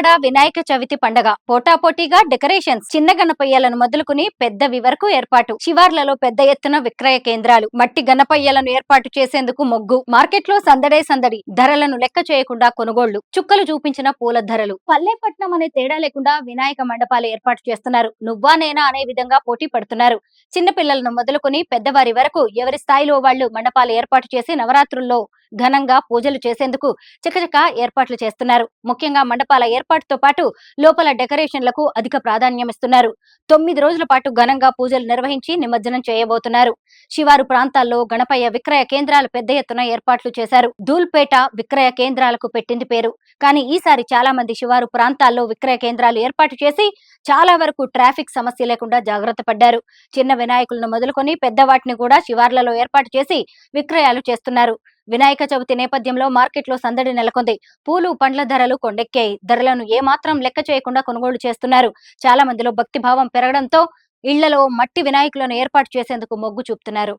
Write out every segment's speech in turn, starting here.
విజయవాడ వినాయక చవితి పండగ. పోటాపోటీగా డెకరేషన్స్ చిన్న గణపయ్యలను మొదలుకుని పెద్దవి వరకు ఏర్పాటు. శివార్లలో పెద్ద ఎత్తున విక్రయ కేంద్రాలు. మట్టి గణపయ్యలను ఏర్పాటు చేసేందుకు మొగ్గు. మార్కెట్లో సందడే సందడి. ధరలను లెక్క చేయకుండా కొనుగోళ్ళు. చుక్కలు చూపించిన పూల ధరలు. పల్లెపట్నం అనే తేడా లేకుండా వినాయక మండపాలు ఏర్పాటు చేస్తున్నారు. నువ్వా నేనా అనే విధంగా పోటీ పడుతున్నారు. చిన్న పిల్లలను మొదలుకొని పెద్దవారి వరకు ఎవరి స్థాయిలో వాళ్ళు మండపాలు ఏర్పాటు చేసి నవరాత్రుల్లో ఘనంగా పూజలు చేసేందుకు చకచక ఏర్పాట్లు చేస్తున్నారు. ముఖ్యంగా మండపాల ఏర్పాటుతో పాటు లోపల డెకరేషన్లకు అధిక ప్రాధాన్యం ఇస్తున్నారు తొమ్మిది రోజుల పాటు ఘనంగా పూజలు నిర్వహించి నిమజ్జనం చేయబోతున్నారు. శివారు ప్రాంతాల్లో గణపయ్య విక్రయ కేంద్రాలు పెద్ద ఎత్తున ఏర్పాట్లు చేశారు. ధూల్పేట విక్రయ కేంద్రాలకు పెట్టింది పేరు. కానీ ఈసారి చాలా మంది శివారు ప్రాంతాల్లో విక్రయ కేంద్రాలు ఏర్పాటు చేసి చాలా వరకు ట్రాఫిక్ సమస్య లేకుండా జాగ్రత్త పడ్డారు. చిన్న వినాయకులను మొదలుకొని పెద్ద వాటిని కూడా శివార్లలో ఏర్పాటు చేసి విక్రయాలు చేస్తున్నారు. వినాయక చవితి నేపథ్యంలో మార్కెట్లో సందడి నెలకొంది. పూలు పండ్ల ధరలు కొండెక్కాయి. ధరలను ఏమాత్రం లెక్క చేయకుండా కొనుగోలు చేస్తున్నారు. చాలా మందిలో భక్తి భావం పెరగడంతో ఇళ్ళలో మట్టి వినాయకులను ఏర్పాటు చేసేందుకు మొగ్గు చూపుతున్నారు.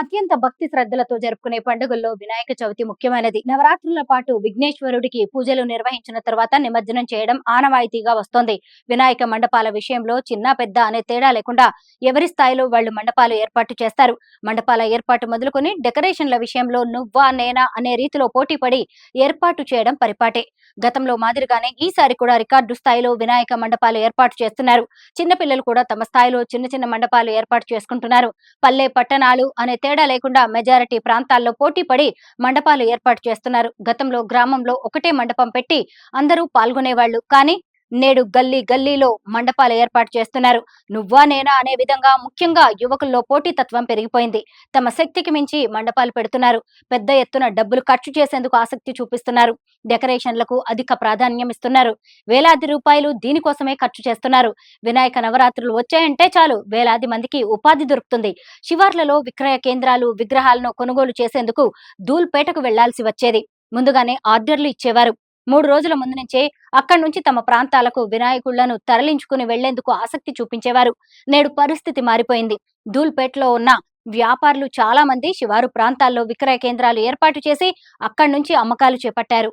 అత్యంత భక్తి శ్రద్ధలతో జరుపుకునే పండుగల్లో వినాయక చవితి ముఖ్యమైనది. నవరాత్రుల పాటు విఘ్నేశ్వరుడికి పూజలు నిర్వహించిన తర్వాత నిమజ్జనం చేయడం ఆనవాయితీగా వస్తోంది. వినాయక మండపాల విషయంలో చిన్న పెద్ద అనే తేడా లేకుండా ఎవరి స్థాయిలో వాళ్ళు మండపాలు ఏర్పాటు చేస్తారు. మండపాల ఏర్పాటు మొదలుకొని డెకరేషన్ల విషయంలో నువ్వా నేనా అనే రీతిలో పోటీ పడి ఏర్పాటు చేయడం పరిపాటే. గతంలో మాదిరిగానే ఈసారి కూడా రికార్డు స్థాయిలో వినాయక మండపాలు ఏర్పాటు చేస్తున్నారు. చిన్నపిల్లలు కూడా తమ స్థాయిలో చిన్న చిన్న మండపాలు ఏర్పాటు చేసుకుంటున్నారు. పల్లె పట్టణాలు అనే తేడా లేకుండా మెజారిటీ ప్రాంతాల్లో పోటీ పడి మండపాలు ఏర్పాటు చేస్తున్నారు. గతంలో గ్రామంలో ఒకటే మండపం పెట్టి అందరూ పాల్గొనేవాళ్ళు కానీ నేడు గల్లీ గల్లీలో మండపాలు ఏర్పాటు చేస్తున్నారు. నువ్వా నేనా అనే విధంగా ముఖ్యంగా యువకుల్లో పోటీతత్వం పెరిగిపోయింది. తమ శక్తికి మించి మండపాలు పెడుతున్నారు. పెద్ద ఎత్తున డబ్బులు ఖర్చు చేసేందుకు ఆసక్తి చూపిస్తున్నారు. డెకరేషన్లకు అధిక ప్రాధాన్యం ఇస్తున్నారు. వేలాది రూపాయలు దీనికోసమే ఖర్చు చేస్తున్నారు. వినాయక నవరాత్రులు వచ్చాయంటే చాలు వేలాది మందికి ఉపాధి దొరుకుతుంది. శివార్లలో విక్రయ కేంద్రాలు విగ్రహాలను కొనుగోలు చేసేందుకు ధూల్పేటకు వెళ్ళాల్సి వచ్చేది. ముందుగానే ఆర్డర్లు ఇచ్చేవారు. మూడు రోజుల ముందు నుంచే అక్కడి నుంచి తమ ప్రాంతాలకు వినాయకుళ్ళను తరలించుకుని వెళ్ళేందుకు ఆసక్తి చూపించేవారు. నేడు పరిస్థితి మారిపోయింది. ధూల్పేట్లో ఉన్న వ్యాపారులు చాలా మంది శివారు ప్రాంతాల్లో విక్రయ కేంద్రాలు ఏర్పాటు చేసి అక్కడి నుంచి అమ్మకాలు చేపట్టారు.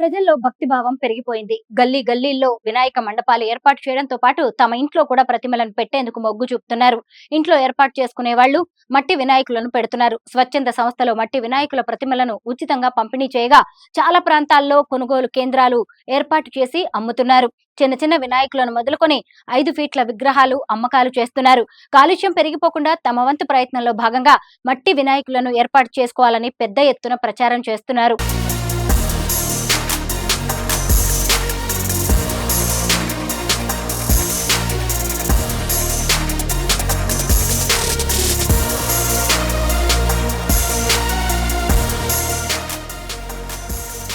ప్రజల్లో భక్తి భావం పెరిగిపోయింది. గల్లీ గల్లీల్లో వినాయక మండపాలు ఏర్పాటు చేయడంతో పాటు తమ ఇంట్లో కూడా ప్రతిమలను పెట్టేందుకు మొగ్గు చూపుతున్నారు. ఇంట్లో ఏర్పాటు చేసుకునే వాళ్ళు మట్టి వినాయకులను పెడుతున్నారు. స్వచ్ఛంద సంస్థలో మట్టి వినాయకుల ప్రతిమలను ఉచితంగా పంపిణీ చేయగా చాలా ప్రాంతాల్లో కొనుగోలు కేంద్రాలు ఏర్పాటు చేసి అమ్ముతున్నారు. చిన్న చిన్న వినాయకులను మొదలుకొని ఐదు ఫీట్ల విగ్రహాలు అమ్మకాలు చేస్తున్నారు. కాలుష్యం పెరిగిపోకుండా తమ వంతు ప్రయత్నంలో భాగంగా మట్టి వినాయకులను ఏర్పాటు చేసుకోవాలని పెద్ద ఎత్తున ప్రచారం చేస్తున్నారు.